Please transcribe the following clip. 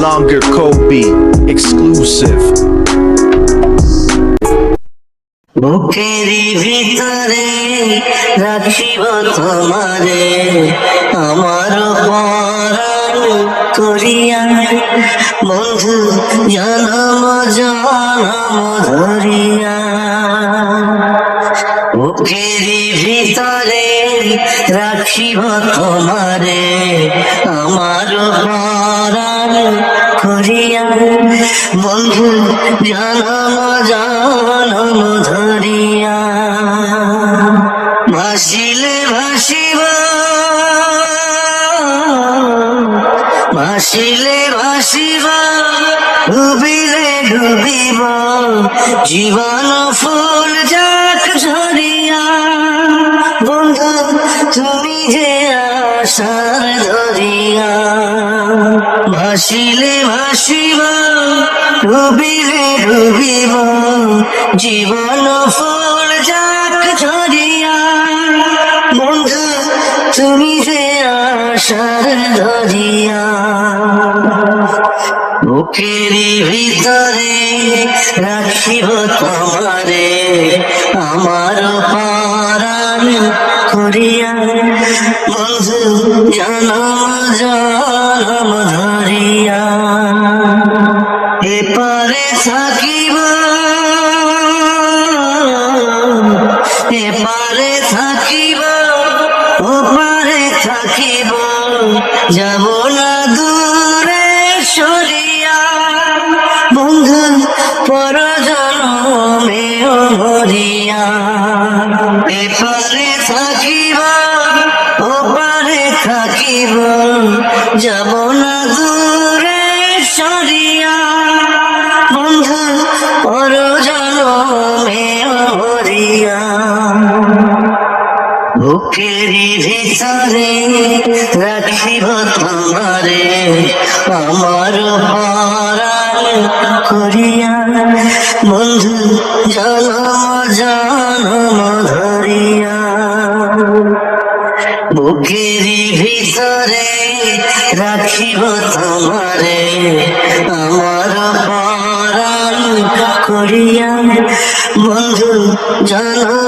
longer Kobe exclusive. বুকেরই ভিতরে রাখিব তোমারে আমার পরাণ করিয়া বন্ধু জনম জনম ধরিয়া বুকেরই ভিতরে রাখিব তোমারে। আমার পরাণ করিয়া, বন্ধু, জনম জনম ধরিয়া। ভাসিলে ভাসিব ভাসিলে ভাসিব, ডুবিলে ডুবিব। জীবন ফুল আশার ধরিয়া ভাসিলে ভাসিব, ডুবিলে ডুবিব, জীবন ফুল যাক ঝরিয়া বন্ধু, তুমি যে আশার ধরিয়া বুকেরই ভিতরে রাখিব তোমারে বন্ধু জনম ধরিয়া এপারে থাকিব এপারে থাকিব, ওপারে থাকিব। যাব না দূরে সরিয়া। বন্ধু পর জনমে এপারে থাকিব ওপারে থাকিব, যাব না দূরে সরিয়া। বন্ধু পর জনমে মরিয়া বুকেরই ভিতরে রাখিব তোমারে, আমার পরাণ করিয়া। বন্ধু, জনম জনম বুকেরই ভিতরে রাখিব তোমারে। আমার পরাণ করিয়া বন্ধু জনম